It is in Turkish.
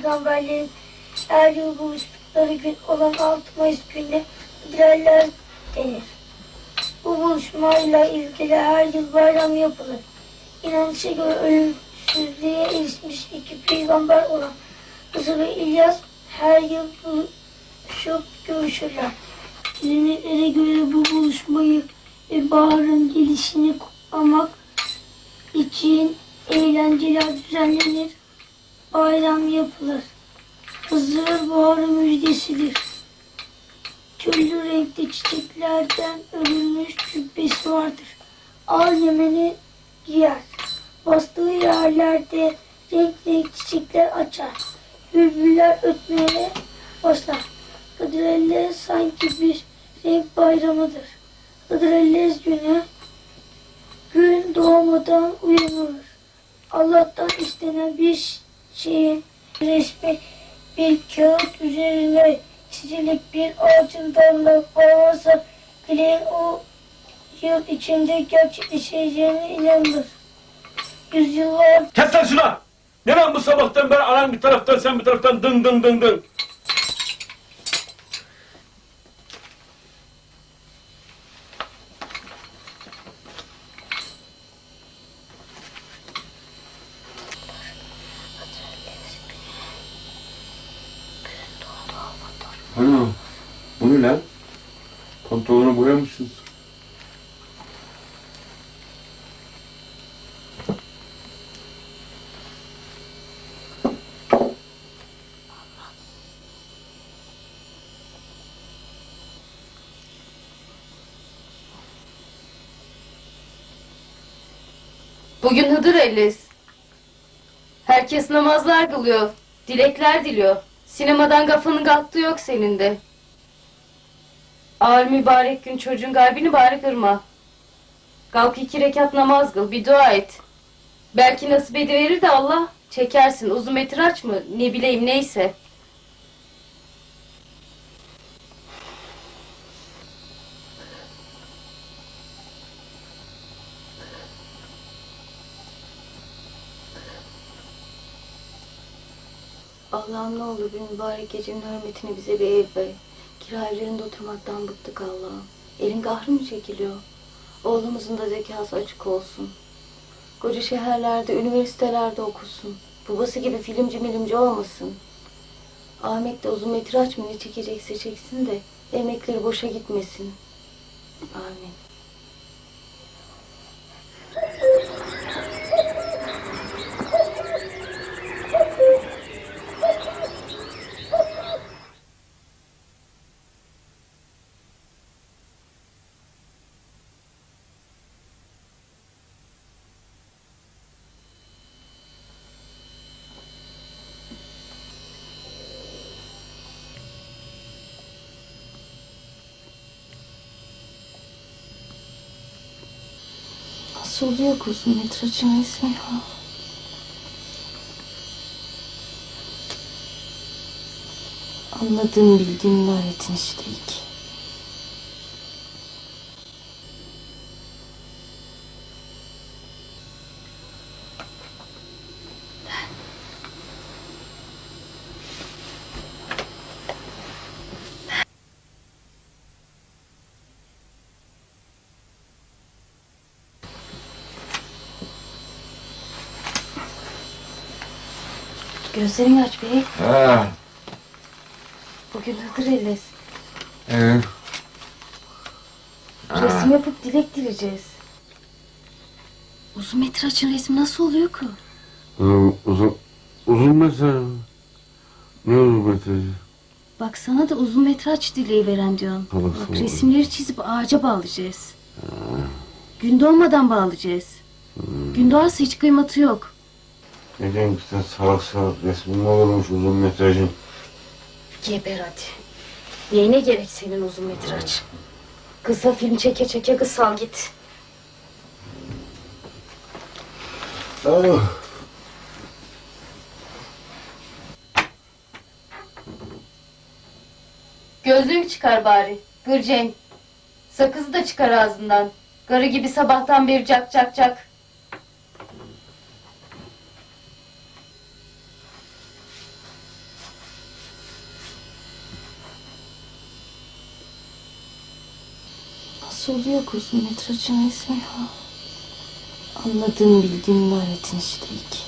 peygamberlerin her yıl buluştukları gün olan 6 Mayıs gününe Hıdrellez denir. Bu buluşmayla ilgili her yıl bayram yapılır. İnanışa göre ölümsüzlüğe erişmiş iki peygamber olan Hızır ve İlyas her yıl buluşup görüşürler. Geleneklere göre bu buluşmayı ve baharın gelişini kutlamak için eğlenceler düzenlenir bayram yapılır. Hızır baharın müjdesidir. Türlü renkli çiçeklerden örülmüş cübbesi vardır. Al yemeni giyer. Bastığı yerlerde renk renk çiçekler açar. Bülbüller ötmeye başlar. Hıdrellez sanki bir renk bayramıdır. Hıdrellez günü gün doğmadan uyanılır. Allah'tan istenen bir şeyin resmi bir kağıt üzerine çizilik bir ağacın dalına bağlansa dileğin o yıl içinde gerçekleşeceğine inanılır. Yüzyıllar Kes lan şunu! Ne lan bu sabahtan beri anan bir taraftan sen bir taraftan dın dın dın dın. Ana, bu ne lan? Pantolonu boyamışsınız. Bugün Hıdır Ellis. Herkes namazlar kılıyor. Dilekler diliyor. Sinemadan kafanın kalktığı yok senin de. Ağır mübarek gün çocuğun kalbini bari kırma. Kalk iki rekat namaz kıl, bir dua et. Belki nasip ediverir de Allah çekersin. Uzun metraç mı? Ne bileyim neyse. Allah'ım ne olur bir mübarek gecenin hürmetine bize bir ev ver. Kira evlerinde oturmaktan bıktık Allah'ım. Elin kahrı mı çekiliyor? Oğlumuzun da zekası açık olsun. Koca şehirlerde, üniversitelerde okusun. Babası gibi filmci milimci olmasın. Ahmet de uzun metraç mı ne çekecekse çeksin de emekleri boşa gitmesin. Amin. Uzun metrajın resmi ya? Anladığım bildiğim öğretin işte iki. Gözlerini aç bey. Ha, Bugün Hıdır Ellez. evet. Resim yapıp dilek dileyeceğiz. Uzun metrajın resmi nasıl oluyor ki? Uzun, uzun, uzun mesaj. Ne uzun mesaj? Baksana da uzun metraj dileği veren diyorsun. Tamam, Bak tamam. resimleri çizip ağaca bağlayacağız. Gün doğmadan bağlayacağız. Gün doğarsa hiç kıymatı yok. Ne diyeyim sen salak salak resmin olurmuş uzun metrajın. Geber hadi. Neyine gerek senin uzun metraj? Kısa film çeke çeke kısal git. Oh. Gözlüğü çıkar bari. Gırcen. Sakızı da çıkar ağzından. Garı gibi sabahtan beri cak cak cak. Nasıl oluyor uzun metrajın resmi? Anladığım bildiğim öğretin işte iki.